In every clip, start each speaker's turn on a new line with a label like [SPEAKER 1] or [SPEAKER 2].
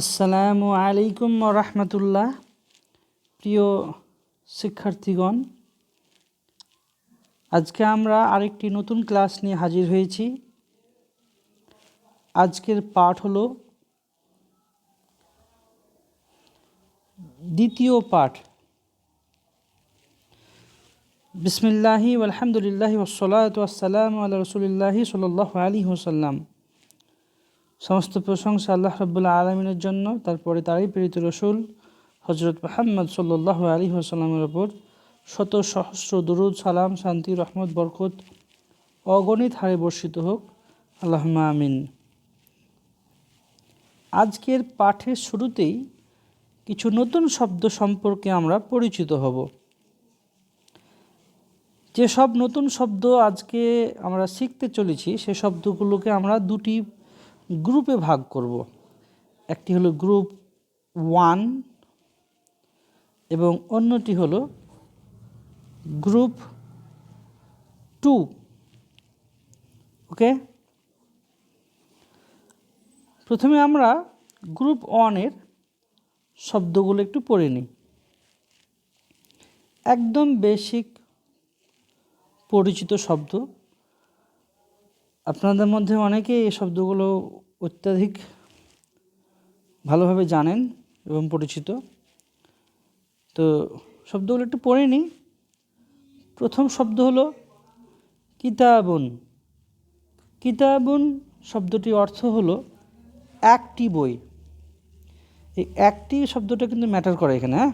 [SPEAKER 1] আসসালামু আলাইকুম রহমতুল্লাহ। প্রিয় শিক্ষার্থীগণ, আজকে আমরা আরেকটি নতুন ক্লাস নিয়ে হাজির হয়েছি। আজকের পাঠ হলো দ্বিতীয় পাঠ। বিসমিল্লাহি আলহামদুলিল্লাহি ওসলাত আসসালাম আল্লাহ রসুলিল্লাহি সাল্লাহ আলী ওসাল্লাম সমস্ত প্রশংসা আল্লাহ রব্বুল্লা আলমিনের জন্য, তারপরে তারই প্রেরিত রসুল হজরত মোহাম্মদ সাল্লাহ আলী আসাল্লামের ওপর শত সহস্র দুরুদ, সালাম, শান্তি, রহমত, বরকত, অগণিত হারে বর্ষিত হোক। আল্লাহ আমিন। আজকের পাঠের শুরুতেই কিছু নতুন শব্দ সম্পর্কে আমরা পরিচিত হব। যেসব নতুন শব্দ আজকে আমরা শিখতে চলেছি, সে শব্দগুলোকে আমরা দুটি গ্রুপে ভাগ করব। একটি হলো গ্রুপ ওয়ান এবং অন্যটি হলো গ্রুপ টু। ওকে? প্রথমে আমরা গ্রুপ ওয়ানের শব্দগুলো একটু পড়ে নিই। একদম বেসিক পরিচিত শব্দ আপনাদের মধ্যে অনেকেই এই শব্দগুলো অত্যাধিক ভালোভাবে জানেন এবং পরিচিত। তো শব্দগুলো একটু পড়ে নিই। প্রথম শব্দ হলো কিতাবুন। কিতাবুন শব্দটির অর্থ হলো একটি বই। এই একটি শব্দটা কিন্তু ম্যাটার করে এখানে হ্যাঁ?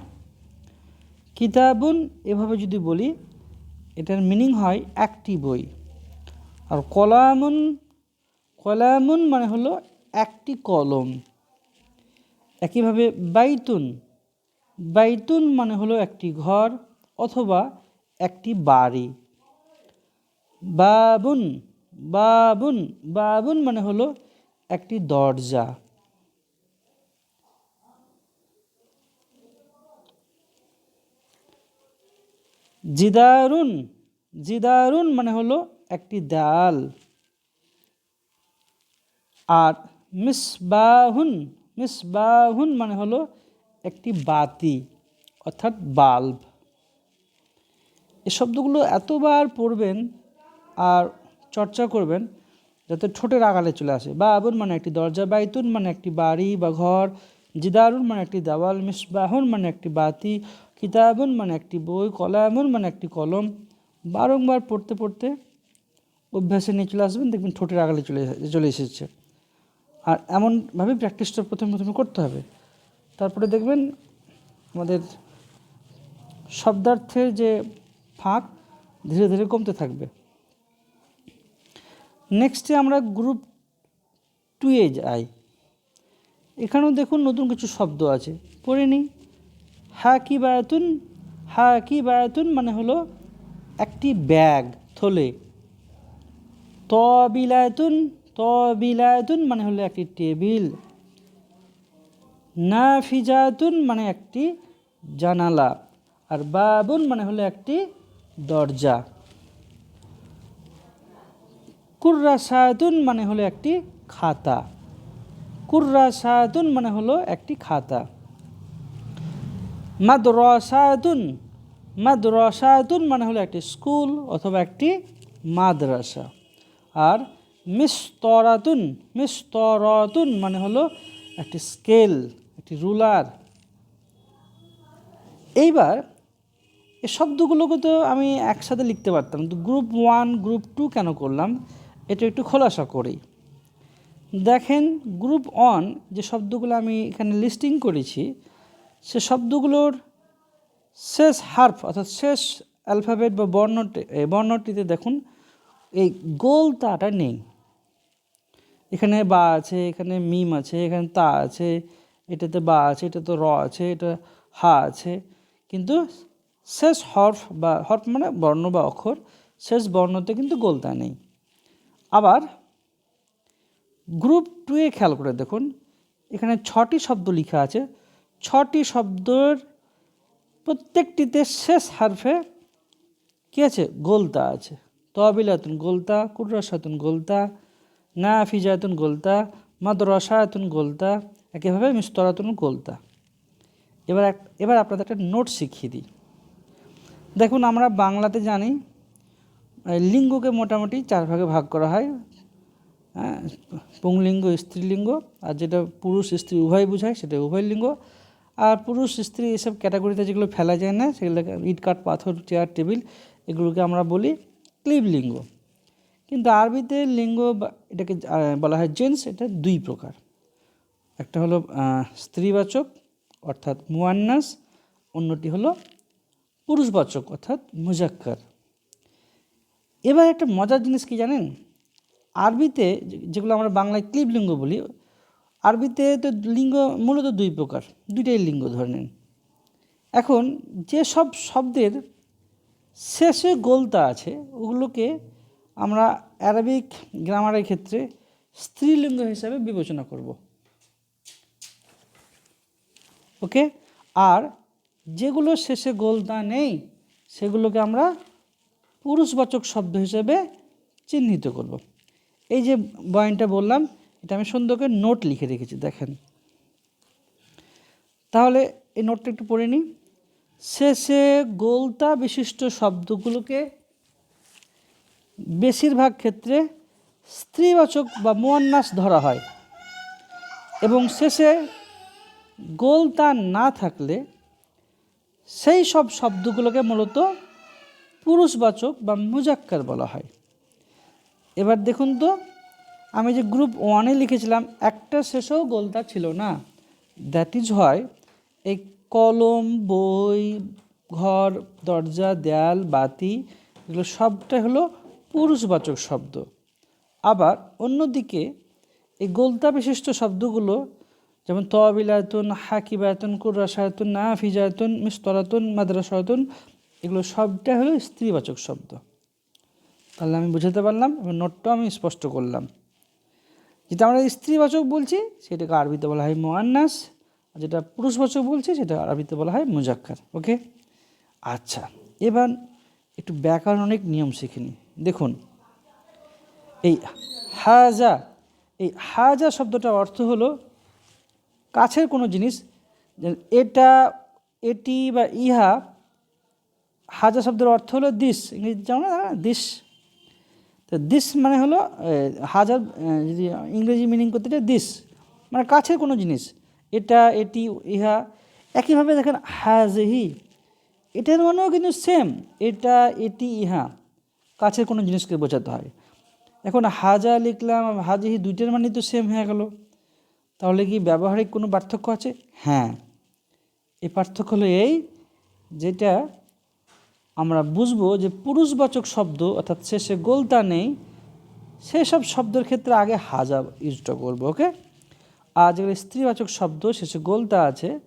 [SPEAKER 1] কিতাবুন এভাবে যদি বলি, এটার মিনিং হয় একটি বই। আর কলামুন কলামুন মানে হলো একটি কলম। একইভাবে বাইতুন বাইতুন মানে হলো একটি ঘর অথবা একটি বাড়ি। বাবুন বাবুন বাবুন মানে হলো একটি দরজা। জিদারুন জিদারুন মানে হলো একটি দেয়াল আর মিসবাহুন মিসবাহুন মানে হলো একটি বাতি, অর্থাৎ বাল্ব। এ শব্দগুলো এতবার পড়বেন আর চর্চা করবেন যাতে ঠোঁটের আগালে চলে আসে। বাবুন মানে একটি দরজা, বাইতুন মানে একটি বাড়ি বা ঘর, জিদারুন মানে একটি দেওয়াল, মিসবাহুন মানে একটি বাতি, কিতাবুন মানে একটি বই, কলামুন মানে একটি কলম। বারংবার পড়তে পড়তে অভ্যাসে নিয়ে চলে আসবেন, দেখবেন ঠোঁটের আগালে চলে চলে এসেছে। আর এমনভাবে প্র্যাকটিসটা প্রথমে প্রথমে করতে হবে। তারপরে দেখবেন আমাদের শব্দার্থের যে ফাঁক ধীরে ধীরে কমতে থাকবে। নেক্সটে আমরা গ্রুপ টুয়ে যাই। এখানেও দেখুন নতুন কিছু শব্দ আছে। পড়ে নিই। হা কি বায়াতুন হা কি বায়াতুন মানে হলো একটি ব্যাগ, থলে। ত বিলায়তুন ত বিলায়তুন মানে হলো একটি টেবিল। না ফিজাতুন মানে একটি জানালা। আর বাবুন মানে হলো একটি দরজা। কুর্রা সায়াতুন মানে হলো একটি খাতা। কুর্রা সায়াতুন মানে হলো একটি খাতা। মাদ্রাসাতুন মাদ্রাসাতুন মানে হলো একটি স্কুল অথবা একটি মাদ্রাসা। আর মিস্তরাতুন মিস্তরাতুন মানে হলো একটি স্কেল, একটি রুলার। এইবার এ শব্দগুলোকে তো আমি একসাথে লিখতে পারতাম, কিন্তু গ্রুপ ওয়ান, গ্রুপ টু কেন করলাম, এটা একটু খোলাসা করি। দেখেন, গ্রুপ ওয়ান যে শব্দগুলো আমি এখানে লিস্টিং করেছি, সে শব্দগুলোর শেষ হার্ফ অর্থাৎ শেষ অ্যালফাবেট বা বর্ণটি বর্ণটিতে দেখুন এই গোল তাটা নেই। এখানে বা আছে, এখানে মিম আছে, এখানে তা আছে, এটাতে বা আছে, এটাতে র আছে, এটা হা আছে। কিন্তু শেষ হরফ বা হরফ মানে বর্ণ বা অক্ষর, শেষ বর্ণতে কিন্তু গোলতা নেই। আবার গ্রুপ টুয়ে খেয়াল করে দেখুন, এখানে ছটি শব্দ লেখা আছে। ছটি শব্দের প্রত্যেকটিতে শেষ হারফে কী আছে? গোলতা আছে। তবিলাতুন গোলতা, কুর্রাসাতুন গোলতা, নাফিজাতুন গোলতা, মাদ্রাসাতুন গোলতা একইভাবে মিস্তরাতুন গোলতা। এবার এক, এবার আপনাদের একটা নোট শিখিয়ে দিই। দেখুন, আমরা বাংলাতে জানি লিঙ্গকে মোটামুটি চার ভাগে ভাগ করা হয়। হ্যাঁ পুংলিঙ্গ, স্ত্রীলিঙ্গ, আর যেটা পুরুষ, স্ত্রী উভয় বোঝায়, সেটা উভয় লিঙ্গ। আর পুরুষ, স্ত্রী এসব ক্যাটাগরিতে যেগুলো ফেলা যায় না, সেগুলোকে ইট, কাঠ, পাথর, চেয়ার, টেবিল, এগুলোকে আমরা বলি ক্লিব লিঙ্গ কিন্তু আরবিতে লিঙ্গ এটাকে বলা হয় জেন্টস এটা দুই প্রকার। একটা হলো স্ত্রীবাচক, অর্থাৎ মুয়ান্নাস, অন্যটি হলো পুরুষবাচক, অর্থাৎ মুজাক্কার। এবার একটা মজার জিনিস কি জানেন? আরবিতে যেগুলো আমরা বাংলায় ক্লিব লিঙ্গ বলি, আরবিতে তো লিঙ্গ মূলত দুই প্রকার, দুইটাই লিঙ্গ ধরে নেন। এখন যে সব শব্দের শেষে গোলতা আছে, ওগুলোকে আমরা অ্যারাবিক গ্রামারের ক্ষেত্রে স্ত্রীলিঙ্গ হিসাবে বিবেচনা করব। ওকে? আর যেগুলো শেষে গোলতা নেই, সেগুলোকে আমরা পুরুষবাচক শব্দ হিসেবে চিহ্নিত করব। এই যে পয়েন্টটা বললাম, এটা আমি সুন্দর করে নোট লিখে রেখেছি, দেখেন। তাহলে এই নোটটা একটু পড়ে নিই। শেষে গোলতা বিশিষ্ট শব্দগুলোকে বেশিরভাগ ক্ষেত্রে স্ত্রীবাচক বা মোয়ান্নাস ধরা হয় এবং শেষে গোলতা না থাকলে সেই সব শব্দগুলোকে মূলত পুরুষবাচক বা মুজাক্কার বলা হয়। এবার দেখুন তো, আমি যে গ্রুপ ওয়ানে লিখেছিলাম, একটা শেষেও গোলতা ছিল না। দ্যাট ইজ হয় এই কলম, বই, ঘর, দরজা, দেয়াল, বাতি, এগুলো সবটাই হলো পুরুষবাচক শব্দ। আবার অন্যদিকে এই গোলতা বিশিষ্ট শব্দগুলো যেমন তবিলায়তুন হাকিবায়তুন কুর্রাসায়তুন নাফিজায়তুন মিস্তরাতুন মাদ্রাসায়তুন, এগুলো সবটাই হলো স্ত্রীবাচক শব্দ। তাহলে আমি বুঝাতে পারলাম এবং নোটটাও আমি স্পষ্ট করলাম। যেটা আমরা স্ত্রীবাচক বলছি, সেটাকে আরবিতে বলা হয় মোয়ান্নাস যেটা পুরুষবাচক বলছি, সেটা আরবিতে বলা হয় মুজাক্কার ওকে আচ্ছা এবার একটু ব্যাকরণিক নিয়ম শিখে নিই। দেখুন, এই হাজা এই হাজা শব্দটার অর্থ হলো কাছের কোনো জিনিস এটা, এটি বা ইহা, হাজা শব্দের অর্থ হলো দিস ইংরেজি জানো না? দিস। তো দিস মানে হলো হাজার যদি ইংরেজি মিনিং করতে চাই, দিস মানে কাছের কোনো জিনিস। এটা, এটি, ইহা। একইভাবে দেখেন, হাজহি, এটার মানেও কিন্তু সেম এটা, এটি, ইহা। কাছের কোনো জিনিসকে বোঝাতে হয়। এখন হাজা লিখলাম, হাজিহি দুইটার মানে তো সেম হয়ে গেল। তাহলে কি ব্যবহারিক কোনো পার্থক্য আছে? হ্যাঁ। এই পার্থক্য হলো এই, যেটা আমরা বুঝব যে পুরুষবাচক শব্দ, অর্থাৎ শেষে গোলতা নেই, সেসব শব্দের ক্ষেত্রে আগে হাজা ইউজটা করব ওকে আর যেগুলো স্ত্রীবাচক শব্দ, শেষে গোলতা আছে।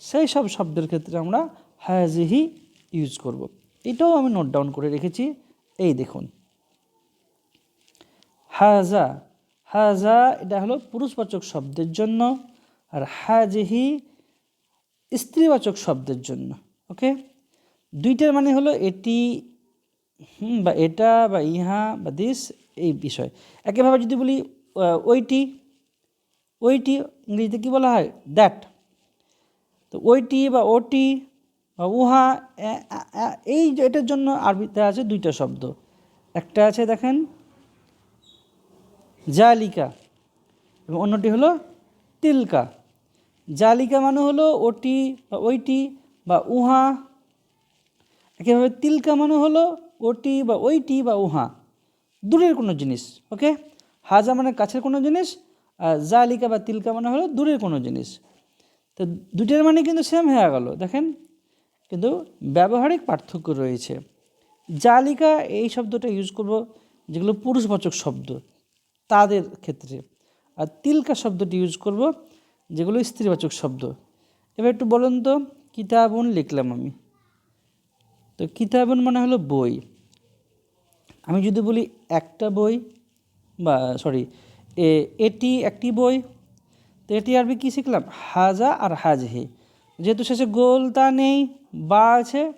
[SPEAKER 1] সেই সব শব্দের ক্ষেত্রে আমরা হাজিহি ইউজ করব। এটাও আমি নোট ডাউন করে রেখেছি। এই দেখুন। হাজা হাজা, এটা হলো পুরুষবাচক শব্দের জন্য। আর হাজিহি স্ত্রীবাচক শব্দের জন্য। ওকে? দুইটার মানে হলো এটি বা এটা, বা ইহা, বা দিস এই বিষয়। একইভাবে যদি বলি ওইটি ওইটি ইংরেজিতে কী বলা হয়? দ্যাট তো ওইটি বা ওটি বা উহা এই এটার জন্য আরবিতে আছে দুইটা শব্দ। একটা আছে দেখেন, জালিকা এবং অন্যটি হলো তিলকা। জালিকা মানে হলো ওটি বা ওইটি বা উহা। একইভাবে তিলকা মানে হলো ওটি বা ওইটি বা উহা। দূরের কোনো জিনিস, ওকে? হাজা মানে কাছের কোনো জিনিস জালিকা বা তিলকা মানে হলো দূরের কোনো জিনিস। তো দুটের মানে কিন্তু সেম হয়ে গেল। দেখেন, কিন্তু ব্যবহারিক পার্থক্য রয়েছে। জালিকা এই শব্দটা ইউজ করব, যেগুলো পুরুষবাচক শব্দ, তাদের ক্ষেত্রে। আর তিলকা শব্দটি ইউজ করব, যেগুলো স্ত্রীবাচক শব্দ। এবার একটু বলুন তো, কিতাবুন লিখলাম আমি। তো কিতাবুন মানে হলো বই। আমি যদি বলি একটা বই বা সরি এটি একটি বই। তো এটি আরবি কী শিখলাম? হাজা আর হাজহি। যেহেতু শেষে গোল তা নেই, বা আছে,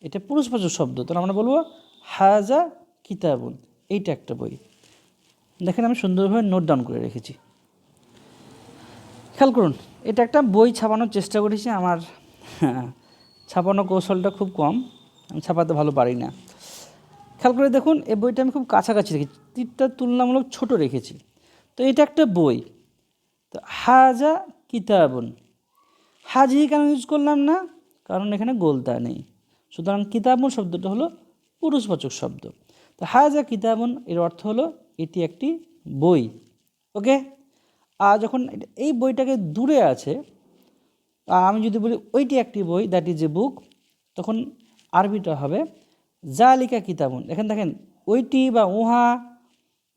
[SPEAKER 1] এটা পুরুষ পুরুষবাচক শব্দ। তাহলে আমরা বলব হাজা কিতাবুন। এইটা একটা বই। দেখেন আমি সুন্দরভাবে নোট ডাউন করে রেখেছি। খেয়াল করুন, এটা একটা বই ছাপানোর চেষ্টা করেছি। আমার ছাপানো কৌশলটা খুব কম। আমি ছাপাতে ভালো পারি না। খেয়াল করে দেখুন এই বইটা আমি খুব কাছাকাছি রেখেছি। তীরটা তুলনামূলক ছোট রেখেছি। তো এটা একটা বই। তো হাজা কিতাবন। হাজি কেন ইউজ করলাম না? কারণ এখানে গোলতা নেই। সুতরাং কিতাবন শব্দটা হলো পুরুষবাচক শব্দ। তো হাজা কিতাবন এর অর্থ হলো এটি একটি বই। ওকে আর যখন এই বইটাকে দূরে আছে আমি যদি বলি ওইটি একটি বই দ্যাট ইজ এ বুক তখন আরবিটা হবে জালিকা কিতাবন। এখানে দেখেন, ওইটি বা উহা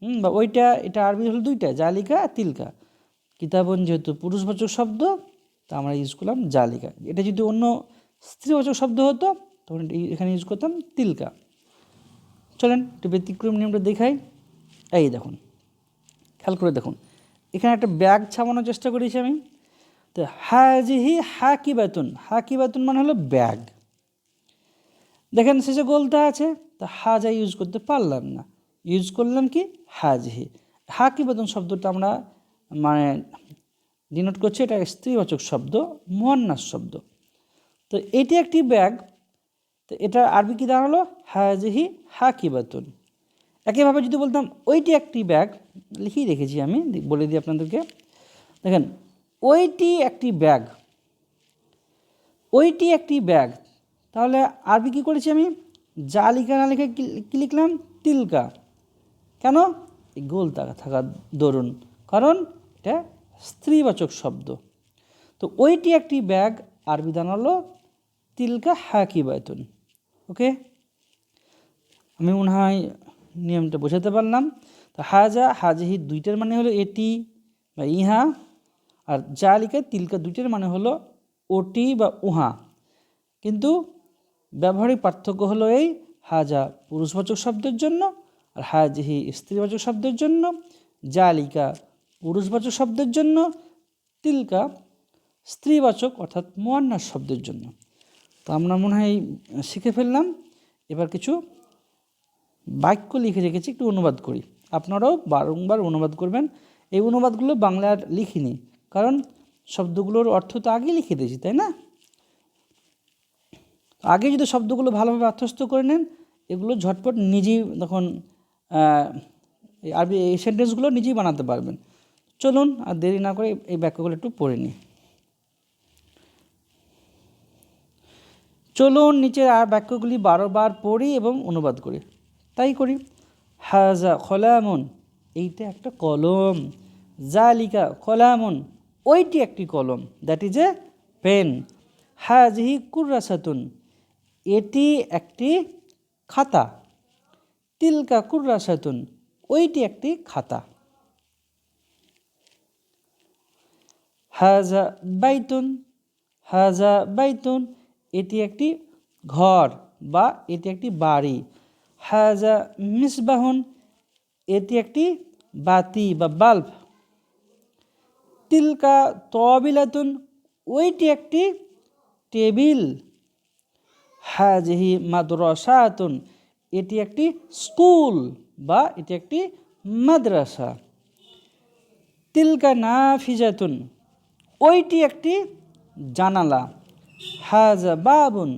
[SPEAKER 1] হুম, বা ওইটা এটা আরবি হলো দুইটা জালিকা তিলকা। কিতাবন যেহেতু পুরুষবাচক শব্দ তা আমরা ইউজ করলাম জালিকা। এটা যদি অন্য স্ত্রীবাচক শব্দ হতো তখন এখানে ইউজ করতাম তিলকা। চলেন একটু ব্যতিক্রম নিয়মটা দেখাই। এই দেখুন খেয়াল করে দেখুন। এখানে একটা ব্যাগ ছাপানোর চেষ্টা করেছি আমি। তো হাজিহি হাকিবাতুন হাকিবাতুন মানে হলো ব্যাগ। দেখেন শেষে গোলতা আছে তা হাজা ইউজ করতে পারলাম না। ইউজ করলাম কি হাজহি। হাকিবাতুন শব্দটা আমরা মানে ডিনোট করছি, এটা স্ত্রীবাচক শব্দ মোহান্নাস শব্দ। তো এটি একটি ব্যাগ, তো এটা আরবি কি দাঁড়াল? হাজিহি হাকিবাতুন। একইভাবে যদি বলতাম ওইটি একটি ব্যাগ, লিখেই রেখেছি আমি, বলে দিই আপনাদেরকে। দেখেন, ওইটি একটি ব্যাগ, ওইটি একটি ব্যাগ, তাহলে আরবি কী করেছি আমি? যা লিখা না লিখে কি লিখলাম? তিলকা। কেন? এই গোল থাকা থাকা দরুন। কারণ এটা স্ত্রীবাচক শব্দ। তো ওইটি একটি ব্যাগ আরবি দাঁড়াল তিলকা হাকি বায়তুন। ওকে? আমি মনে হয় নিয়মটা বোঝাতে পারলাম। তো হাজা, হাজিহি দুইটার মানে হলো এটি বা ইহা, আর যা জালিকা তিলকা দুইটার মানে হলো ওটি বা উহা। কিন্তু ব্যবহারিক পার্থক্য হলো এই হাজা পুরুষবাচক শব্দের জন্য আর হাজিহি স্ত্রীবাচক শব্দের জন্য, জালিকা পুরুষবাচক শব্দের জন্য, তিলকা স্ত্রীবাচক অর্থাৎ মোয়ান্নার শব্দের জন্য। তো আমরা মনে হয় শিখে ফেললাম। এবার কিছু বাক্য লিখে রেখেছি, একটু অনুবাদ করি। আপনারাও বারংবার অনুবাদ করবেন। এই অনুবাদগুলো বাংলায় আর লিখিনি, কারণ শব্দগুলোর অর্থ তো আগেই লিখে দিয়েছি, তাই না? আগে যদি শব্দগুলো ভালোভাবে আত্মস্থ করে নেন, এগুলো ঝটপট নিজেই তখন আরবি এই সেন্টেন্সগুলো নিজেই বানাতে পারবেন। চলুন আর দেরি না করে এই বাক্যগুলো একটু পড়ে নিই। চলুন নিচের আর বাক্যগুলি বারোবার পড়ি এবং অনুবাদ করি। তাই করি। হাজা খলামন, এইটা একটা কলম। জালিকা কলামন ওইটি একটি কলম। দ্যাট ইজ এ পেন হাজহি কুর্রাসাতুন, এটি একটি খাতা। তিলকা কুর্রাসাতুন ওইটি একটি খাতা। হাজা বাইতুন হাজা বাইতুন, এটি একটি ঘর বা এটি একটি বাড়ি। হাজা মিসবাহুন, এটি একটি বাতি বা বাল্ব। তিলকা তবিলাতুন ওইটি একটি টেবিল। হাজহি মাদ্রাসাতুন এটি একটি স্কুল বা এটি একটি মাদ্রাসা। তিলকা না ফিজাতুন ওইটি একটি জানালা। হাজা বাবুন,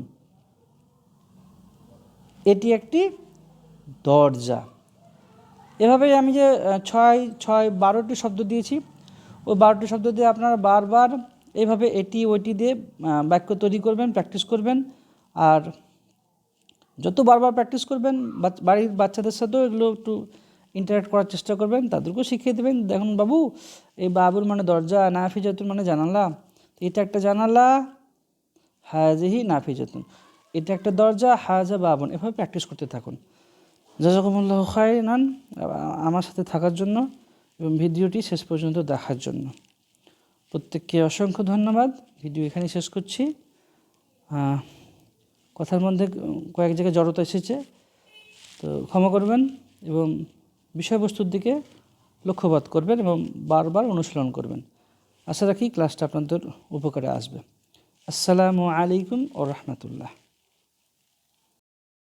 [SPEAKER 1] এটি একটি দরজা। এভাবে আমি যে ছয় ছয়, বারোটি শব্দ দিয়েছি ওই বারোটি শব্দ দিয়ে আপনারা বারবার এভাবে এটি, ওইটি দিয়ে বাক্য তৈরি করবেন, প্র্যাকটিস করবেন। আর যত বারবার প্র্যাকটিস করবেন বাড়ির বাচ্চাদের সাথেও এগুলো একটু ইন্টারাক্ট করার চেষ্টা করবেন, তাদেরকেও শিখিয়ে দেবেন। দেখুন বাবু, এই বাবুর মানে দরজা নাফিজাতুন মানে জানালা। এটা একটা জানালা, হাজিহি নাফিজাতুন এটা একটা দরজা, হাজা বাবন। এভাবে প্র্যাকটিস করতে থাকুন। জাজাকুমুল্লাহ খায়রান, আমার সাথে থাকার জন্য এবং ভিডিওটি শেষ পর্যন্ত দেখার জন্য। প্রত্যেককে অসংখ্য ধন্যবাদ। ভিডিও এখানেই শেষ করছি। কথার মধ্যে কয়েক জায়গায় জড়তা এসেছে। তো ক্ষমা করবেন এবং বিষয়বস্তুর দিকে লক্ষ্যপাত করবেন এবং বারবার অনুশীলন করবেন। আশা রাখি ক্লাসটা আপনাদের উপকারে আসবে। আসসালামু আলাইকুম ও রহমতুল্লাহ